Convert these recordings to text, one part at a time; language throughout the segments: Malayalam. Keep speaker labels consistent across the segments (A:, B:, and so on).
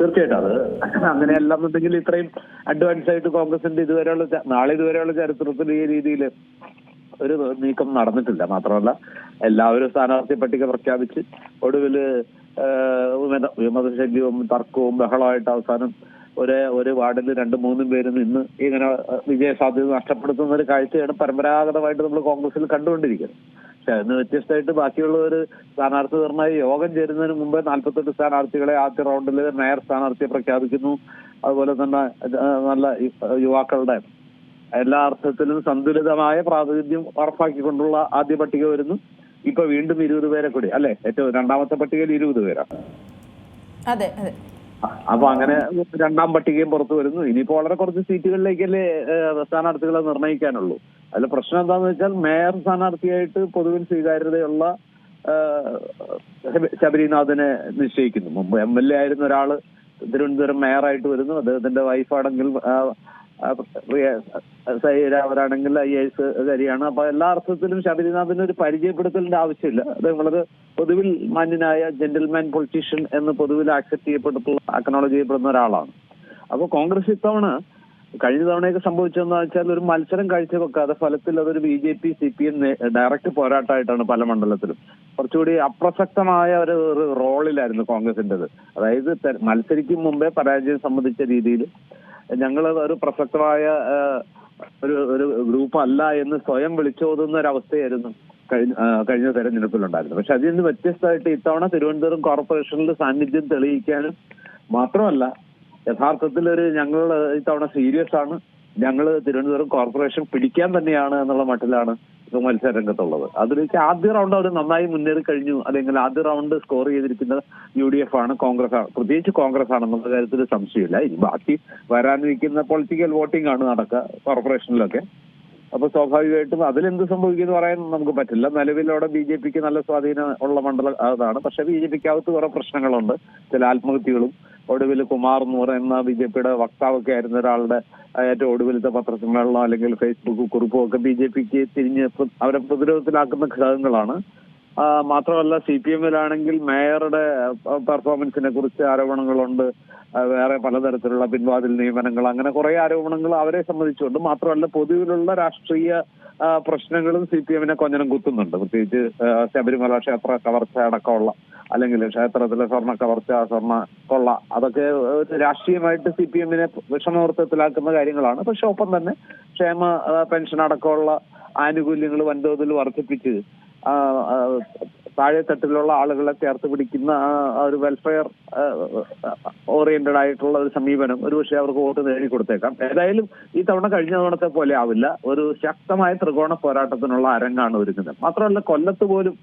A: തീർച്ചയായിട്ടും അത് അങ്ങനെയല്ല എന്നുണ്ടെങ്കിൽ ഇത്രയും അഡ്വാൻസ് ആയിട്ട് കോൺഗ്രസിന്റെ ഇതുവരെയുള്ള നാളെ ഇതുവരെയുള്ള ചരിത്രത്തിൽ ഈ രീതിയിൽ ഒരു നീക്കം നടന്നിട്ടില്ല. മാത്രമല്ല എല്ലാവരും സ്ഥാനാർത്ഥി പട്ടിക പ്രഖ്യാപിച്ച് ഒടുവിൽ വിമതശല്യവും തർക്കവും ബഹളമായിട്ട് അവസാനം ഒരേ ഒരു വാർഡിൽ രണ്ടും മൂന്നും പേര് നിന്ന് ഇങ്ങനെ വിജയ സാധ്യത നഷ്ടപ്പെടുത്തുന്ന ഒരു കാഴ്ചയാണ് പരമ്പരാഗതമായിട്ട് നമ്മൾ കോൺഗ്രസിൽ കണ്ടുകൊണ്ടിരിക്കുന്നത്. അതിന് വ്യത്യസ്തമായിട്ട് ബാക്കിയുള്ളവർ സ്ഥാനാർത്ഥി നിർണയ യോഗം ചേരുന്നതിന് മുമ്പേ നാൽപ്പത്തെട്ട് സ്ഥാനാർത്ഥികളെ ആദ്യ റൗണ്ടിൽ മേയർ സ്ഥാനാർത്ഥിയെ പ്രഖ്യാപിക്കുന്നു. അതുപോലെ തന്നെ നല്ല യുവാക്കളുടെ എല്ലാ അർത്ഥത്തിലും സന്തുലിതമായ പ്രാതിനിധ്യം ഉറപ്പാക്കിക്കൊണ്ടുള്ള ആദ്യ പട്ടിക വരുന്നു. ഇപ്പൊ വീണ്ടും ഇരുപത് പേരെ കൂടി അല്ലെ? ഏറ്റവും രണ്ടാമത്തെ പട്ടികയിൽ ഇരുപത് പേരാണ്
B: അതെ അതെ.
A: അപ്പൊ അങ്ങനെ രണ്ടാം പട്ടികയും പുറത്തു വരുന്നു. ഇനിയിപ്പോ വളരെ കുറച്ച് സീറ്റുകളിലേക്കല്ലേ സ്ഥാനാർത്ഥികളെ നിർണയിക്കാനുള്ളൂ. അതിൽ പ്രശ്നം എന്താന്ന് വെച്ചാൽ മേയർ സ്ഥാനാർത്ഥിയായിട്ട് പൊതുവിൽ സ്വീകാര്യതയുള്ള ശബരിനാഥിനെ നിശ്ചയിക്കുന്നു. മുമ്പ് എം എൽ എ ആയിരുന്ന ഒരാൾ തിരുവനന്തപുരം മേയറായിട്ട് വരുന്നു. അദ്ദേഹത്തിന്റെ വൈഫാണെങ്കിൽ അവരാണെങ്കിൽ ഐ എസ് കരിയാണ്. അപ്പൊ എല്ലാ അർത്ഥത്തിലും ശബരിനാഥിന് ഒരു പരിചയപ്പെടുത്തലിന്റെ ആവശ്യമില്ല. അദ്ദേഹം വളരെ പൊതുവിൽ മാന്യനായ ജെന്റിൽമാൻ പൊളിറ്റീഷ്യൻ എന്ന് പൊതുവിൽ ആക്സെപ്റ്റ് ചെയ്യപ്പെട്ടിട്ടുള്ള അക്നോളജ് ചെയ്യപ്പെടുന്ന ഒരാളാണ്. അപ്പൊ കോൺഗ്രസ് ഇത്തവണ കഴിഞ്ഞ തവണയൊക്കെ സംഭവിച്ചതെന്ന് വെച്ചാൽ ഒരു മത്സരം കാഴ്ചവെക്കാതെ ഫലത്തിൽ അതൊരു B J P C P M direct പോരാട്ടമായിട്ടാണ് പല മണ്ഡലത്തിലും. കുറച്ചുകൂടി അപ്രസക്തമായ ഒരു റോളിലായിരുന്നു കോൺഗ്രസിന്റെത് അതായത് മത്സരിക്കും മുമ്പേ പരാജയം സംബന്ധിച്ച രീതിയിൽ ഞങ്ങൾ ഒരു പ്രസക്തമായ ഒരു ഒരു ഗ്രൂപ്പ് അല്ല എന്ന് സ്വയം വിളിച്ചോതുന്ന ഒരു അവസ്ഥയായിരുന്നു കഴിഞ്ഞ കഴിഞ്ഞ തെരഞ്ഞെടുപ്പിലുണ്ടായിരുന്നു പക്ഷെ അതിൽ നിന്ന് വ്യത്യസ്തമായിട്ട് ഇത്തവണ തിരുവനന്തപുരം കോർപ്പറേഷനിൽ സാന്നിധ്യം തെളിയിക്കാനും മാത്രമല്ല യഥാർത്ഥത്തിൽ ഒരു ഞങ്ങൾ ഇത്തവണ സീരിയസ് ആണ്. ഞങ്ങൾ തിരുവനന്തപുരം കോർപ്പറേഷൻ പിടിക്കാൻ തന്നെയാണ് എന്നുള്ള മട്ടിലാണ് ഇപ്പൊ മത്സര രംഗത്തുള്ളത് അതിലേക്ക് ആദ്യ റൗണ്ട് അവർ നന്നായി മുന്നേറി കഴിഞ്ഞു. അല്ലെങ്കിൽ ആദ്യ റൗണ്ട് സ്കോർ ചെയ്തിരിക്കുന്നത് യു ഡി എഫ് ആണ് കോൺഗ്രസ് ആണ്. പ്രത്യേകിച്ച് കോൺഗ്രസ് ആണെന്നുള്ള കാര്യത്തിൽ സംശയമില്ല. ഇനി ബാക്കി വരാനിരിക്കുന്ന പൊളിറ്റിക്കൽ വോട്ടിംഗ് ആണ് നടക്കുക കോർപ്പറേഷനിലൊക്കെ അപ്പൊ സ്വാഭാവികമായിട്ടും അതിലെന്ത് സംഭവിക്കുമെന്ന് പറയാൻ നമുക്ക് പറ്റില്ല. നിലവിലവിടെ ബി ജെ പിക്ക് നല്ല സ്വാധീനം ഉള്ള മണ്ഡലം അതാണ്. പക്ഷെ ബി ജെ പിക്ക് അകത്ത് കുറെ പ്രശ്നങ്ങളുണ്ട്. ചില ആത്മഹത്യകളും ഒടുവിൽ കുമാർ എന്ന് പറയുന്ന ബി ജെ പിയുടെ വക്താവൊക്കെ ആയിരുന്ന ഒരാളുടെ ഏറ്റവും ഒടുവിലത്തെ പത്രസമ്മേളനം അല്ലെങ്കിൽ ഫേസ്ബുക്ക് കുറിപ്പും ഒക്കെ ബി ജെ പിക്ക് തിരിഞ്ഞ് അവരെ പ്രതിരോധത്തിലാക്കുന്ന ഘടകങ്ങളാണ്. മാത്രമല്ല സി പി എമ്മിലാണെങ്കിൽ മേയറുടെ പെർഫോമൻസിനെ കുറിച്ച് ആരോപണങ്ങളുണ്ട്. വേറെ പലതരത്തിലുള്ള പിൻവാതിൽ നിയമനങ്ങൾ അങ്ങനെ കുറെ ആരോപണങ്ങൾ അവരെ സംബന്ധിച്ചുകൊണ്ട് മാത്രമല്ല പൊതുവിലുള്ള രാഷ്ട്രീയ പ്രശ്നങ്ങളും സി പി എമ്മിനെ കൊഞ്ഞനം കുത്തുന്നുണ്ട്. പ്രത്യേകിച്ച് ശബരിമല ക്ഷേത്ര കവർച്ച അടക്കമുള്ള അല്ലെങ്കിൽ ക്ഷേത്രത്തിലെ സ്വർണ കവർച്ച സ്വർണ കൊള്ള അതൊക്കെ രാഷ്ട്രീയമായിട്ട് സി പി എമ്മിനെ വിഷമവൃത്തത്തിലാക്കുന്ന കാര്യങ്ങളാണ്. പക്ഷെ ഒപ്പം തന്നെ ക്ഷേമ പെൻഷൻ അടക്കമുള്ള ആനുകൂല്യങ്ങൾ വൻതോതിൽ വർദ്ധിപ്പിച്ച് ആ, തട്ടിലുള്ള ആളുകളെ ചേർത്ത് പിടിക്കുന്ന ഒരു വെൽഫെയർ ഓറിയന്റഡ് ആയിട്ടുള്ള ഒരു സമീപനം ഒരുപക്ഷെ അവർക്ക് വോട്ട് നേടിക്കൊടുത്തേക്കാം. ഏതായാലും ഈ തവണ കഴിഞ്ഞ തവണത്തെ പോലെ ആവില്ല. ഒരു ശക്തമായ ത്രികോണ പോരാട്ടത്തിനുള്ള അരങ്ങാണ് ഒരുങ്ങുന്നത്. മാത്രമല്ല കൊല്ലത്ത് പോലും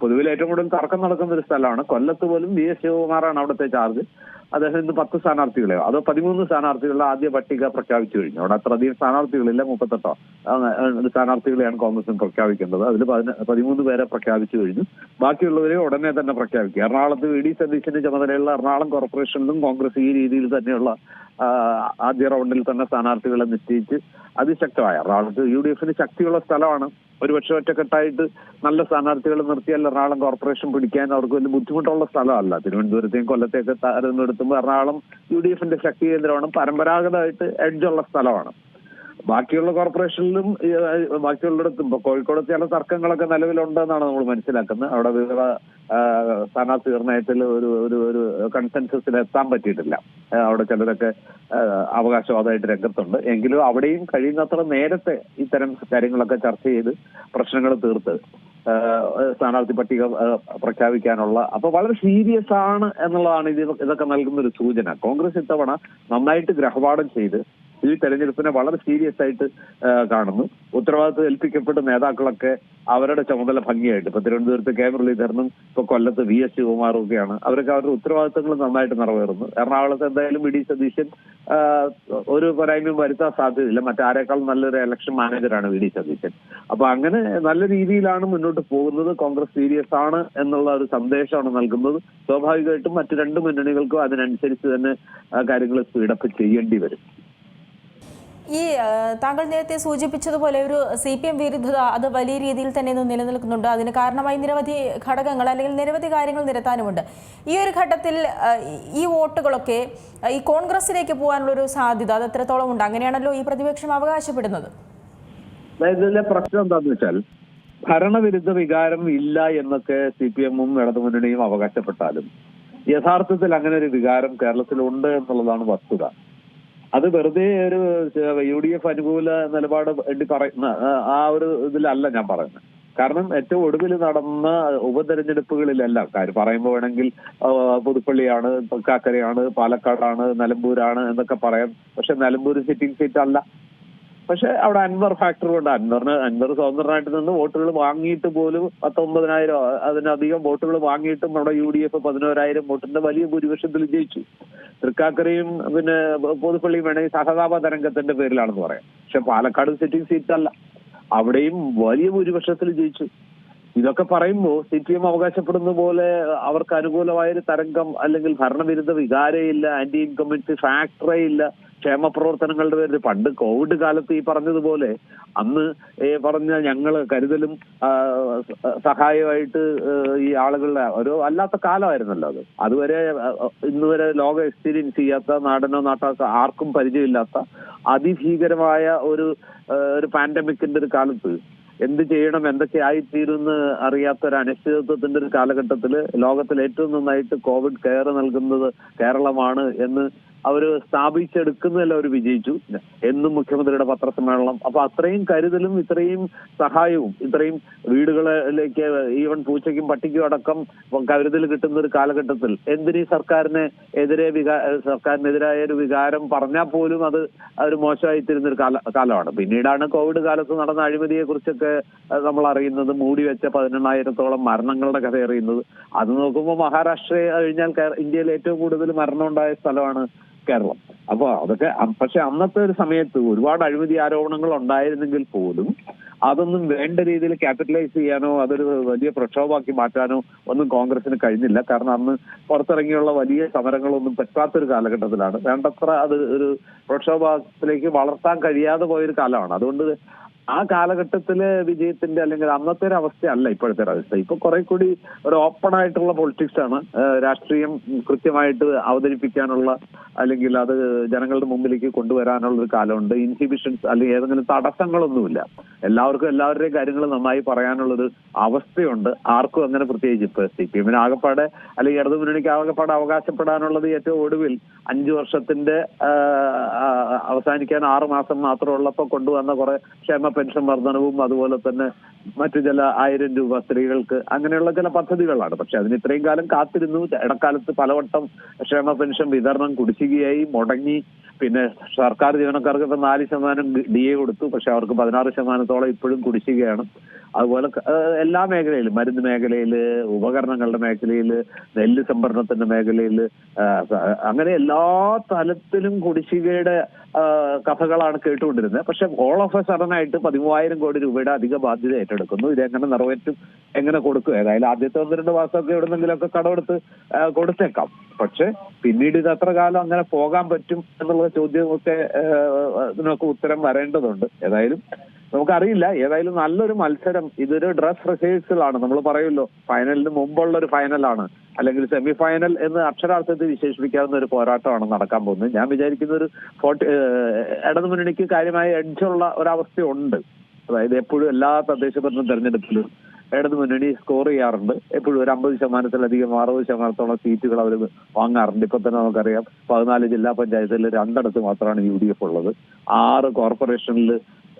A: പൊതുവിൽ ഏറ്റവും കൂടുതൽ തർക്കം നടക്കുന്ന ഒരു സ്ഥലമാണ്. കൊല്ലത്ത് പോലും വി എസ് ശിവകുമാറാണ് അവിടുത്തെ ചാർജ് അദ്ദേഹം ഇന്ന് പത്ത് സ്ഥാനാർത്ഥികളെയോ? അതോ പതിമൂന്ന് സ്ഥാനാർത്ഥികളുടെ ആദ്യ പട്ടിക പ്രഖ്യാപിച്ചു കഴിഞ്ഞു. അവിടെ അത്രയധികം സ്ഥാനാർത്ഥികളില്ല മുപ്പത്തെട്ടോ. സ്ഥാനാർത്ഥികളെയാണ് കോൺഗ്രസ് പ്രഖ്യാപിക്കേണ്ടത്. അതിൽ പതിമൂന്ന് പേരെ പ്രഖ്യാപിച്ചു കഴിഞ്ഞു. ബാക്കിയുള്ളവരെ ഉടനെ തന്നെ പ്രഖ്യാപിക്കും. എറണാകുളത്ത് വി ഡി സതീശന്റെ ചുമതലയുള്ള എറണാകുളം കോർപ്പറേഷനിലും കോൺഗ്രസ് ഈ രീതിയിൽ തന്നെയുള്ള ആദ്യ റൗണ്ടിൽ തന്നെ സ്ഥാനാർത്ഥികളെ നിശ്ചയിച്ച് അതിശക്തമായ. എറണാകുളത്ത് യു ഡി എഫിന് ശക്തിയുള്ള സ്ഥലമാണ്. ഒരുപക്ഷെ ഒറ്റക്കെട്ടായിട്ട് നല്ല സ്ഥാനാർത്ഥികളെ നിർത്തിയാൽ എറണാകുളം കോർപ്പറേഷൻ പിടിക്കാൻ അവർക്ക് വലിയ ബുദ്ധിമുട്ടുള്ള സ്ഥലമല്ല. തിരുവനന്തപുരത്തെയും കൊല്ലത്തെയൊക്കെ എറണാകുളം യു ഡി എഫിന്റെ ശക്തി കേന്ദ്രമാണ്. പരമ്പരാഗതമായിട്ട് എഡ്ജുള്ള സ്ഥലമാണ്. ബാക്കിയുള്ള കോർപ്പറേഷനിലും ബാക്കിയുള്ളിടത്തും ഇപ്പൊ കോഴിക്കോട് ചില തർക്കങ്ങളൊക്കെ നിലവിലുണ്ടെന്നാണ് നമ്മൾ മനസ്സിലാക്കുന്നത്. അവിടെ വിവിധ സ്ഥാനാർത്ഥി നിർണയത്തിൽ ഒരു ഒരു ഒരു കൺസെൻസസിൽ എത്താൻ പറ്റിയിട്ടില്ല. അവിടെ ചിലരൊക്കെ അവകാശവാദമായിട്ട് രംഗത്തുണ്ട്. എങ്കിലും അവിടെയും കഴിയുന്നത്ര നേരത്തെ ഇത്തരം കാര്യങ്ങളൊക്കെ ചർച്ച ചെയ്ത് പ്രശ്നങ്ങൾ തീർത്ത് സ്ഥാനാർത്ഥി പട്ടിക പ്രഖ്യാപിക്കാനുള്ള. അപ്പൊ വളരെ സീരിയസ് ആണ് എന്നുള്ളതാണ് ഇത് ഇതൊക്കെ നൽകുന്ന ഒരു സൂചന. കോൺഗ്രസ് ഇത്തവണ നന്നായിട്ട് ഗ്രഹപാഠം ചെയ്ത് ഈ തെരഞ്ഞെടുപ്പിനെ വളരെ സീരിയസ് ആയിട്ട് കാണുന്നു. ഉത്തരവാദിത്വം ഏൽപ്പിക്കപ്പെട്ട നേതാക്കളൊക്കെ അവരുടെ ചുമതല ഭംഗിയായിട്ട്. ഇപ്പൊ തിരുവനന്തപുരത്ത് കെ മുരളീധരനും ഇപ്പൊ കൊല്ലത്ത് വി എസ് ശിവകുമാറും ഒക്കെയാണ്. അവരൊക്കെ അവരുടെ ഉത്തരവാദിത്തങ്ങൾ നന്നായിട്ട് നിറവേറുന്നു. എറണാകുളത്ത് എന്തായാലും വി ഡി സതീശൻ ഒരു പോരായ്മയും വരുത്താൻ സാധ്യതയില്ല. മറ്റാരേക്കാൾ നല്ലൊരു ഇലക്ഷൻ മാനേജറാണ് വി ഡി സതീശൻ. അപ്പൊ അങ്ങനെ നല്ല രീതിയിലാണ് മുന്നോട്ട് പോകുന്നത്. കോൺഗ്രസ് സീരിയസ് ആണ് എന്നുള്ള ഒരു സന്ദേശമാണ് നൽകുന്നത്. സ്വാഭാവികമായിട്ടും മറ്റു രണ്ട് മുന്നണികൾക്കും അതിനനുസരിച്ച് തന്നെ കാര്യങ്ങൾ സ്പീഡപ്പ് ചെയ്യേണ്ടി വരും.
B: ഈ താങ്കൾ നേരത്തെ സൂചിപ്പിച്ചതുപോലെ ഒരു സി പി എം വിരുദ്ധത അത് വലിയ രീതിയിൽ തന്നെ ഇന്ന് നിലനിൽക്കുന്നുണ്ട്. അതിന് കാരണമായി നിരവധി ഘടകങ്ങൾ അല്ലെങ്കിൽ നിരവധി കാര്യങ്ങൾ നിരത്താനുമുണ്ട്. ഈ ഒരു ഘട്ടത്തിൽ ഈ വോട്ടുകളൊക്കെ ഈ കോൺഗ്രസിലേക്ക് പോകാനുള്ളൊരു സാധ്യത അത് എത്രത്തോളം ഉണ്ട്? അങ്ങനെയാണല്ലോ ഈ പ്രതിപക്ഷം അവകാശപ്പെടുന്നത്.
A: പ്രശ്നം എന്താന്ന് വെച്ചാൽ ഭരണവിരുദ്ധ വികാരം ഇല്ല എന്നൊക്കെ സി പി എമ്മും ഇടതുമുന്നണിയും അവകാശപ്പെട്ടാലും യഥാർത്ഥത്തിൽ അങ്ങനെ ഒരു വികാരം കേരളത്തിലുണ്ട് എന്നുള്ളതാണ് വസ്തുത. അത് വെറുതെ ഒരു യു ഡി എഫ് അനുകൂല നിലപാട് വേണ്ടി പറയുന്ന ആ- ഒരു ഇതിലല്ല ഞാൻ പറയുന്നത്. കാരണം ഏറ്റവും ഒടുവിൽ നടന്ന ഉപതെരഞ്ഞെടുപ്പുകളിലെല്ലാം കാര്യം പറയുമ്പോൾ വേണമെങ്കിൽ പുതുപ്പള്ളിയാണ് കാക്കരയാണ് പാലക്കാടാണ് നിലമ്പൂരാണ് എന്നൊക്കെ പറയാം. പക്ഷെ നിലമ്പൂർ സിറ്റിംഗ് സീറ്റ് അല്ല പക്ഷെ അവിടെ അൻവർ ഫാക്ടർ കൊണ്ട് അൻവറിന് അൻവർ സ്വതന്ത്രനായിട്ട് നിന്ന് വോട്ടുകൾ വാങ്ങിയിട്ട് പോലും പത്തൊമ്പതിനായിരം അതിനധികം വോട്ടുകൾ വാങ്ങിയിട്ടും നമ്മുടെ യു ഡി എഫ് പതിനോരായിരം വോട്ടിന്റെ വലിയ ഭൂരിപക്ഷത്തിൽ ജയിച്ചു. തൃക്കാക്കരയും പിന്നെ പൊതുപ്പള്ളിയും വേണമെങ്കിൽ സഹതാപ തരംഗത്തിന്റെ പേരിലാണെന്ന് പറയാം. പക്ഷെ പാലക്കാട് സിറ്റിംഗ് സീറ്റ് അല്ല അവിടെയും വലിയ ഭൂരിപക്ഷത്തിൽ ജയിച്ചു. ഇതൊക്കെ പറയുമ്പോൾ സി പി എം അവകാശപ്പെടുന്ന പോലെ അവർക്ക് അനുകൂലമായ ഒരു തരംഗം അല്ലെങ്കിൽ ഭരണവിരുദ്ധ വികാരമില്ല ആന്റി ഇൻകമ്പൻസി ഫാക്ടറേ ഇല്ല. ക്ഷേമ പ്രവർത്തനങ്ങളുടെ പേരിൽ പണ്ട് കോവിഡ് കാലത്ത് ഈ പറഞ്ഞതുപോലെ അന്ന് ഈ പറഞ്ഞ ഞങ്ങൾ കരുതലും സഹായമായിട്ട് ഈ ആളുകളുടെ ഒരു അല്ലാത്ത കാലമായിരുന്നല്ലോ അത്. അതുവരെ ഇന്ന് വരെ ലോകം എക്സ്പീരിയൻസ് ചെയ്യാത്ത നാടനോ നാട്ടാക്കോ ആർക്കും പരിചയമില്ലാത്ത അതിഭീകരമായ ഒരു ഒരു പാൻഡമിക്കിന്റെ ഒരു കാലത്ത് എന്ത് ചെയ്യണം എന്തൊക്കെ ആയിത്തീരുമെന്ന് അറിയാത്ത ഒരു അനിശ്ചിതത്വത്തിന്റെ ഒരു കാലഘട്ടത്തിൽ ലോകത്തിൽ ഏറ്റവും നന്നായിട്ട് കോവിഡ് കെയർ നൽകുന്നത് കേരളമാണ് എന്ന് അവർ സ്ഥാപിച്ചെടുക്കുന്നതിൽ അവർ വിജയിച്ചു എന്നും മുഖ്യമന്ത്രിയുടെ പത്രസമ്മേളനം. അപ്പൊ അത്രയും കരുതലും ഇത്രയും സഹായവും ഇത്രയും വീടുകളിലേക്ക് ഈവൻ പൂച്ചയ്ക്കും പട്ടിക്കും അടക്കം കരുതൽ കിട്ടുന്ന ഒരു കാലഘട്ടത്തിൽ എന്തിനീ സർക്കാരിന് എതിരെ വികാ സർക്കാരിനെതിരായ ഒരു വികാരം പറഞ്ഞാൽ പോലും അത് ഒരു തരുന്ന ഒരു കാല കാലമാണ്. പിന്നീടാണ് കോവിഡ് കാലത്ത് നടന്ന അഴിമതിയെ കുറിച്ചൊക്കെ നമ്മൾ അറിയുന്നത് മൂടി വെച്ച പതിനെണ്ണായിരത്തോളം മരണങ്ങളുടെ കഥ അറിയുന്നത്. അത് നോക്കുമ്പോൾ മഹാരാഷ്ട്ര കഴിഞ്ഞാൽ ഇന്ത്യയിൽ ഏറ്റവും കൂടുതൽ മരണം ഉണ്ടായ സ്ഥലമാണ് കേരളം. അപ്പോൾ അതൊക്കെ പക്ഷെ അന്നത്തെ ഒരു സമയത്ത് ഒരുപാട് അഴിമതി ആരോപണങ്ങൾ ഉണ്ടായിരുന്നെങ്കിൽ പോലും അതൊന്നും വേണ്ട രീതിയിൽ ക്യാപിറ്റലൈസ് ചെയ്യാനോ അതൊരു വലിയ പ്രക്ഷോഭമാക്കി മാറ്റാനോ ഒന്നും കോൺഗ്രസിന് കഴിഞ്ഞില്ല. കാരണം അന്ന് പുറത്തിറങ്ങിയുള്ള വലിയ സമരങ്ങളൊന്നും പറ്റാത്തൊരു കാലഘട്ടത്തിലാണ്. വേണ്ടത്ര അത് ഒരു പ്രക്ഷോഭത്തിലേക്ക് വളർത്താൻ കഴിയാതെ പോയൊരു കാലമാണ്. അതുകൊണ്ട് ആ കാലഘട്ടത്തിലെ വിജയത്തിന്റെ അല്ലെങ്കിൽ അന്നത്തെ ഒരു അവസ്ഥയല്ല ഇപ്പോഴത്തെ ഒരു അവസ്ഥ. ഇപ്പൊ കുറെ കൂടി ഒരു ഓപ്പൺ ആയിട്ടുള്ള പൊളിറ്റിക്സ് ആണ്. രാഷ്ട്രീയം കൃത്യമായിട്ട് അവതരിപ്പിക്കാനുള്ള അല്ലെങ്കിൽ അത് ജനങ്ങളുടെ മുമ്പിലേക്ക് കൊണ്ടുവരാനുള്ള ഒരു കാലമുണ്ട്. ഇൻഹിബിഷൻസ് അല്ലെങ്കിൽ ഏതെങ്കിലും തടസ്സങ്ങളൊന്നുമില്ല. എല്ലാവർക്കും എല്ലാവരുടെയും കാര്യങ്ങൾ നന്നായി പറയാനുള്ളൊരു അവസ്ഥയുണ്ട്. ആർക്കും അങ്ങനെ പ്രത്യേകിച്ച് ഇപ്പൊ സി പി എമ്മിന് ആകപ്പാടെ അല്ലെങ്കിൽ ഇടതു മുന്നണിക്ക് ആകപ്പാടെ അവകാശപ്പെടാനുള്ളത് ഏറ്റവും ഒടുവിൽ അഞ്ചു വർഷത്തിന്റെ അവസാനിക്കാൻ ആറ് മാസം മാത്രമുള്ളപ്പോൾ കൊണ്ടുവന്ന കുറെ ക്ഷേമ പെൻഷൻ വർധനവും അതുപോലെ തന്നെ മറ്റു ചില ആയിരം രൂപ സ്ത്രീകൾക്ക് അങ്ങനെയുള്ള ചില പദ്ധതികളാണ്. പക്ഷെ അതിന് ഇത്രയും കാലം കാത്തിരുന്നു. ഇടക്കാലത്ത് പലവട്ടം ക്ഷേമ പെൻഷൻ വിതരണം കുടിശ്ശികയായി മുടങ്ങി. പിന്നെ സർക്കാർ ജീവനക്കാർക്ക് ഇപ്പൊ നാല് ശതമാനം ഡി എ കൊടുത്തു. പക്ഷെ അവർക്ക് പതിനാറ് ശതമാനത്തോളം ഇപ്പോഴും കുടിശ്ശികയാണ്. അതുപോലെ എല്ലാ മേഖലയിലും മരുന്ന് മേഖലയിൽ ഉപകരണങ്ങളുടെ മേഖലയിൽ നെല്ല് സംഭരണത്തിന്റെ മേഖലയിൽ അങ്ങനെ എല്ലാ തലത്തിലും കുടിശ്ശികയുടെ കഥകളാണ് കേട്ടുകൊണ്ടിരുന്നത്. പക്ഷെ ഓൾ ഓഫ് എ സഡൻ ആയിട്ട് പതിമൂവായിരം കോടി രൂപയുടെ അധിക ബാധ്യത ഏറ്റെടുക്കുന്നു. ഇത് എങ്ങനെ നിറവേറ്റും എങ്ങനെ കൊടുക്കും? ഏതായാലും ആദ്യത്തെ ഒന്ന് രണ്ട് മാസമൊക്കെ എവിടെന്നെങ്കിലുമൊക്കെ കടമെടുത്ത് കൊടുത്തേക്കാം. പക്ഷെ പിന്നീട് ഇത് എത്ര കാലം അങ്ങനെ പോകാൻ പറ്റും എന്നുള്ള ചോദ്യമൊക്കെ ഇതിനൊക്കെ ഉത്തരം വരേണ്ടതുണ്ട്. ഏതായാലും നമുക്കറിയില്ല. ഏതായാലും നല്ലൊരു മത്സരം. ഇതൊരു ഡ്രസ് റിഹേഴ്സൽ ആണ്. നമ്മൾ പറയുമല്ലോ ഫൈനലിന് മുമ്പുള്ള ഒരു ഫൈനലാണ് അല്ലെങ്കിൽ സെമി ഫൈനൽ എന്ന് അക്ഷരാർത്ഥത്തിൽ വിശേഷിപ്പിക്കാവുന്ന ഒരു പോരാട്ടമാണ് നടക്കാൻ പോകുന്നത്. ഞാൻ വിചാരിക്കുന്ന ഒരു ഫോർട്ടി ഇടതു മുന്നണിക്ക് കാര്യമായ എഡ്ജുള്ള ഒരവസ്ഥയുണ്ട്. അതായത് എപ്പോഴും എല്ലാ തദ്ദേശ ഭരണ തെരഞ്ഞെടുപ്പിലും ഇടതു മുന്നണി സ്കോർ ചെയ്യാറുണ്ട്. എപ്പോഴും ഒരു അമ്പത് ശതമാനത്തിലധികം അറുപത് ശതമാനത്തോളം സീറ്റുകൾ അവർ വാങ്ങാറുണ്ട്. ഇപ്പൊ തന്നെ നമുക്കറിയാം പതിനാല് ജില്ലാ പഞ്ചായത്തിൽ രണ്ടിടത്ത് മാത്രമാണ് യു ഡി എഫ് ഉള്ളത്. ആറ് കോർപ്പറേഷനിൽ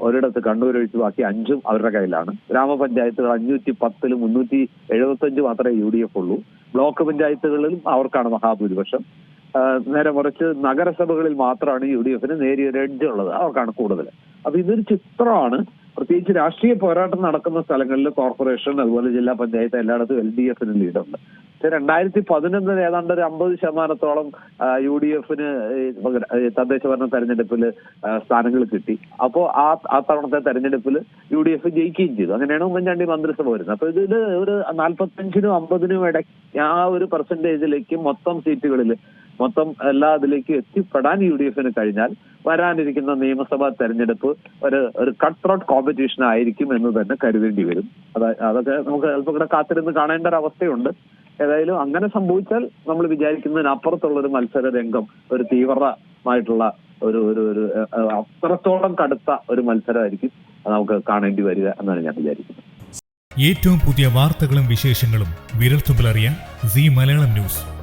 A: ഒരിടത്ത് കണ്ണൂർ ഒഴിച്ച് ബാക്കി അഞ്ചും അവരുടെ കയ്യിലാണ്. ഗ്രാമപഞ്ചായത്തുകൾ അഞ്ഞൂറ്റി പത്തിൽ മുന്നൂറ്റി എഴുപത്തി മാത്രമേ യു ഡി എഫ് ഉള്ളൂ. ബ്ലോക്ക് പഞ്ചായത്തുകളിലും അവർക്കാണ് മഹാഭൂരിപക്ഷം. നേരെ മറിച്ച് നഗരസഭകളിൽ മാത്രമാണ് യു ഡി എഫിന് നേരിയൊരു എഡ്ജ് ഉള്ളത്. അവർക്കാണ് കൂടുതൽ. അപ്പൊ ഇതൊരു ചിത്രമാണ്. പ്രത്യേകിച്ച് രാഷ്ട്രീയ പോരാട്ടം നടക്കുന്ന സ്ഥലങ്ങളിൽ കോർപ്പറേഷൻ അതുപോലെ ജില്ലാ പഞ്ചായത്ത് എല്ലായിടത്തും എൽ ഡി എഫിന് ലീഡുണ്ട്. പക്ഷെ രണ്ടായിരത്തി പതിനൊന്നിൽ ഏതാണ്ട് ഒരു അമ്പത് ശതമാനത്തോളം യു ഡി എഫിന് തദ്ദേശ ഭരണ തെരഞ്ഞെടുപ്പിൽ സ്ഥാനങ്ങൾ കിട്ടി. അപ്പോ ആ ആ തവണത്തെ തെരഞ്ഞെടുപ്പിൽ യു ഡി എഫ് ജയിക്കുകയും ചെയ്തു. അങ്ങനെയാണ് ഉമ്മൻചാണ്ടി മന്ത്രിസഭ വരുന്നത്. അപ്പൊ ഇതിൽ ഒരു നാൽപ്പത്തഞ്ചിനും അമ്പതിനും ഇടയ്ക്ക് ആ ഒരു പെർസെന്റേജിലേക്ക് മൊത്തം സീറ്റുകളിൽ മൊത്തം എല്ലാ അതിലേക്ക് എത്തിപ്പെടാൻ യു ഡി എഫിന് കഴിഞ്ഞാൽ വരാനിരിക്കുന്ന നിയമസഭാ തെരഞ്ഞെടുപ്പ് ഒരു ഒരു കട്ട് ത്രോട്ട് കോമ്പറ്റീഷൻ ആയിരിക്കും എന്ന് തന്നെ കരുതേണ്ടി വരും. അത് അതൊക്കെ നമുക്ക് അല്പം കൂടെ കാത്തിരുന്ന് കാണേണ്ട ഒരു അവസ്ഥയുണ്ട്. ഏതായാലും അങ്ങനെ സംഭവിച്ചാൽ നമ്മൾ വിചാരിക്കുന്നതിനപ്പുറത്തുള്ള ഒരു മത്സര രംഗം ഒരു തീവ്രമായിട്ടുള്ള ഒരു ഒരു ഒരു അത്രത്തോളം കടുത്ത ഒരു മത്സരമായിരിക്കും നമുക്ക് കാണേണ്ടി വരിക എന്നാണ് ഞാൻ വിചാരിക്കുന്നത്.
C: ഏറ്റവും പുതിയ വാർത്തകളും വിശേഷങ്ങളും വിരൽത്തുമ്പിലറിയാൻ സി മലയാളം ന്യൂസ്.